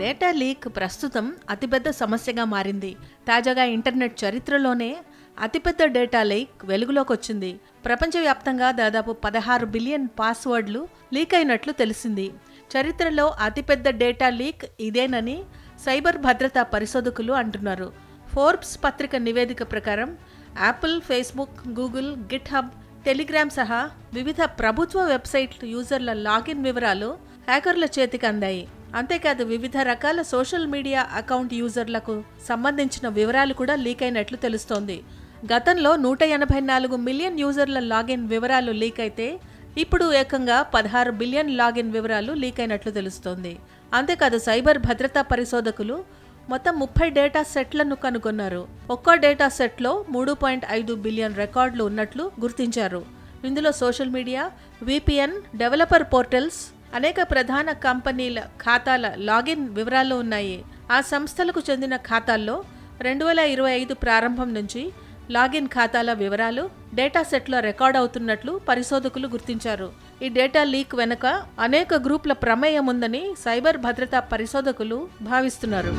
Data leak ప్రస్తుతం అతిపెద్ద సమస్యగా మారింది. తాజాగా ఇంటర్నెట్ చరిత్రలోనే అతిపెద్ద డేటా లీక్ వెలుగులోకి వచ్చింది ప్రపంచవ్యాప్తంగా దాదాపు పదహారు బిలియన్ పాస్వర్డ్లు లీక్ అయినట్లు తెలిసింది. చరిత్రలో అతిపెద్ద డేటా లీక్ ఇదేనని సైబర్ భద్రతా పరిశోధకులు అంటున్నారు. ఫోర్బ్స్ పత్రిక నివేదిక ప్రకారం Apple Facebook Google GitHub Telegram సహా వివిధ ప్రభుత్వ వెబ్సైట్లు యూజర్ల లాగిన్ వివరాలు హ్యాకర్ల చేతికి అందాయి. అంతేకాదు వివిధ రకాల సోషల్ మీడియా అకౌంట్ యూజర్లకు సంబంధించిన వివరాలు కూడా లీక్ అయినట్లు తెలుస్తోంది. గతంలో నూట ఎనభై నాలుగు మిలియన్ యూజర్ల లాగిన్ వివరాలు లీక్ అయితే ఇప్పుడు ఏకంగా పదహారు బిలియన్ లాగిన్ వివరాలు లీక్ అయినట్లు తెలుస్తోంది. అంతేకాదు సైబర్ భద్రతా పరిశోధకులు మొత్తం ముప్పై డేటా సెట్లను కనుగొన్నారు. ఒక్కో డేటా సెట్లో మూడు పాయింట్ ఐదు బిలియన్ రికార్డులు ఉన్నట్లు గుర్తించారు. ఇందులో social media VPN developer portals అనేక ప్రధాన కంపెనీల ఖాతాల లాగిన్ వివరాలు ఉన్నాయి. ఆ సంస్థలకు చెందిన ఖాతాల్లో రెండు వేల ఇరవై ఐదు ప్రారంభం నుంచి లాగిన్ ఖాతాల వివరాలు డేటా సెట్లో రికార్డ్ అవుతున్నట్లు పరిశోధకులు గుర్తించారు. ఈ డేటా లీక్ వెనుక అనేక గ్రూప్ల ప్రమేయం ఉందని సైబర్ భద్రతా పరిశోధకులు భావిస్తున్నారు.